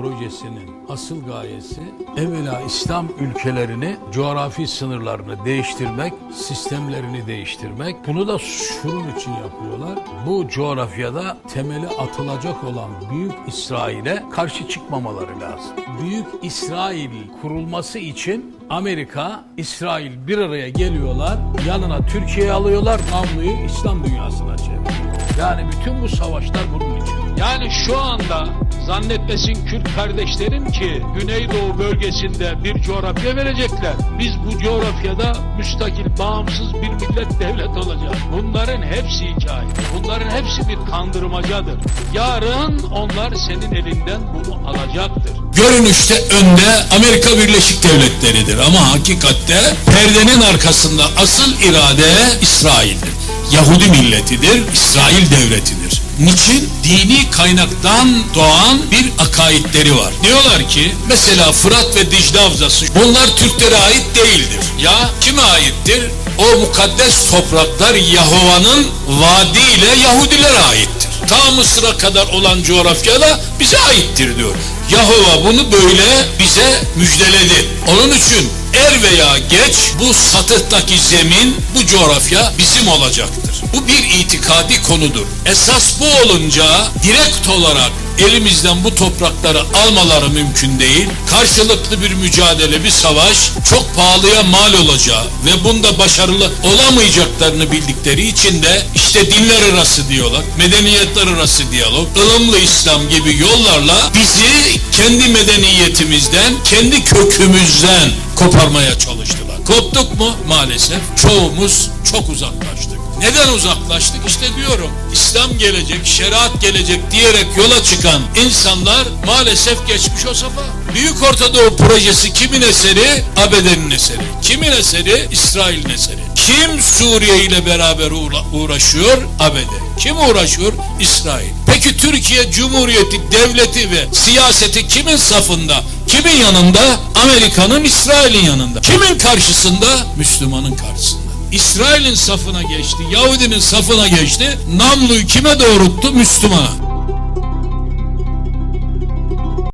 projesinin asıl gayesi evvela İslam ülkelerini coğrafi sınırlarını değiştirmek, sistemlerini değiştirmek. Bunu da şunun için yapıyorlar. Bu coğrafyada temeli atılacak olan Büyük İsrail'e karşı çıkmamaları lazım. Büyük İsrail kurulması için Amerika, İsrail bir araya geliyorlar. Yanına Türkiye'yi alıyorlar. Namluyu İslam dünyasına çeviriyorlar. Yani bütün bu savaşlar bunun için. Yani şu anda zannetmesin Kürt kardeşlerim ki Güneydoğu bölgesinde bir coğrafya verecekler. Biz bu coğrafyada müstakil, bağımsız bir millet devlet olacağız. Bunların hepsi hikaye. Bunların hepsi bir kandırmacadır. Yarın onlar senin elinden bunu alacaktır. Görünüşte önde Amerika Birleşik Devletleri'dir ama hakikatte perdenin arkasında asıl irade İsrail'dir. Yahudi milletidir, İsrail devletidir. Niçin? Dini kaynaktan doğan bir akaidleri var. Diyorlar ki mesela Fırat ve Dicle Havzası bunlar Türklere ait değildir. Ya kime aittir? O mukaddes topraklar Yahova'nın vaadiyle Yahudilere aittir. Ta Mısır'a kadar olan coğrafyada bize aittir diyor. Yahova bunu böyle bize müjdeledi. Onun için er veya geç bu satıhtaki zemin, bu coğrafya bizim olacaktır. Bu bir itikadi konudur. Esas bu olunca direkt olarak elimizden bu toprakları almaları mümkün değil. Karşılıklı bir mücadele, bir savaş çok pahalıya mal olacağı ve bunda başarılı olamayacaklarını bildikleri için de işte dinler arası diyalog, medeniyetler arası diyalog, ılımlı İslam gibi yollarla bizi kendi medeniyetimizden, kendi kökümüzden koparmaya çalıştılar. Koptuk mu? Maalesef çoğumuz çok uzaklaştık. Neden uzaklaştık? İşte diyorum İslam gelecek, şeriat gelecek diyerek yola çıkan insanlar maalesef geçmiş o safa. Büyük Ortadoğu projesi kimin eseri? ABD'nin eseri. Kimin eseri? İsrail'in eseri. Kim Suriye ile beraber uğra- uğraşıyor? ABD. Kim uğraşıyor? İsrail. Peki Türkiye Cumhuriyeti devleti ve siyaseti kimin safında? Kimin yanında? Amerika'nın İsrail'in yanında. Kimin karşısında? Müslümanın karşısında. İsrail'in safına geçti, Yahudinin safına geçti. Namluyu kime doğrulttu? Müslümana.